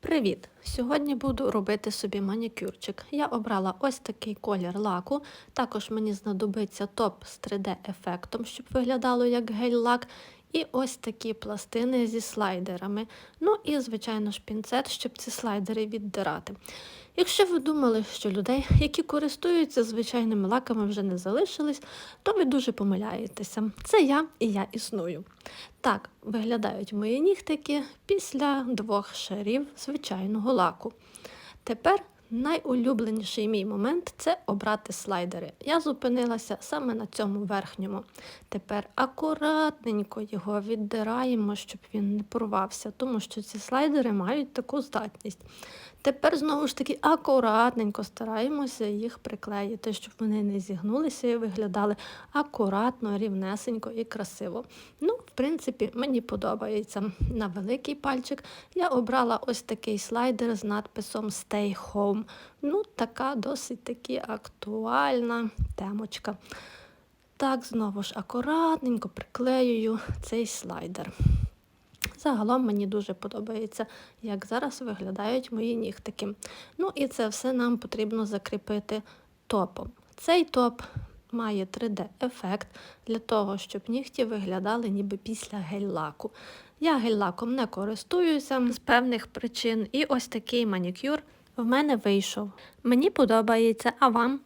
Привіт! Сьогодні буду робити собі манікюрчик. Я обрала ось такий колір лаку. Також мені знадобиться топ з 3D-ефектом, щоб виглядало як гель-лак. І ось такі пластини зі слайдерами. Ну і, звичайно ж, пінцет, щоб ці слайдери віддирати. Якщо ви думали, що людей, які користуються звичайними лаками, вже не залишились, то ви дуже помиляєтеся. Це я і я існую. Так виглядають мої нігтики після двох шарів звичайного лаку. Тепер найулюбленіший мій момент це обрати слайдери. Я зупинилася саме на цьому верхньому. Тепер акуратненько його віддираємо, щоб він не порвався, тому що ці слайдери мають таку здатність. Тепер знову ж таки акуратненько стараємося їх приклеїти, щоб вони не зігнулися і виглядали акуратно, рівнесенько і красиво. Ну, в принципі, мені подобається. На великий пальчик я обрала ось такий слайдер з надписом Stay Home. Ну, така досить таки актуальна темочка. Так, знову ж акуратненько приклеюю цей слайдер. Загалом мені дуже подобається, як зараз виглядають мої нігтики. Ну і це все нам потрібно закріпити топом. Цей топ має 3D-ефект для того, щоб нігті виглядали ніби після гель-лаку. Я гель-лаком не користуюся з певних причин, і ось такий манікюр в мене вийшов. Мені подобається, а вам?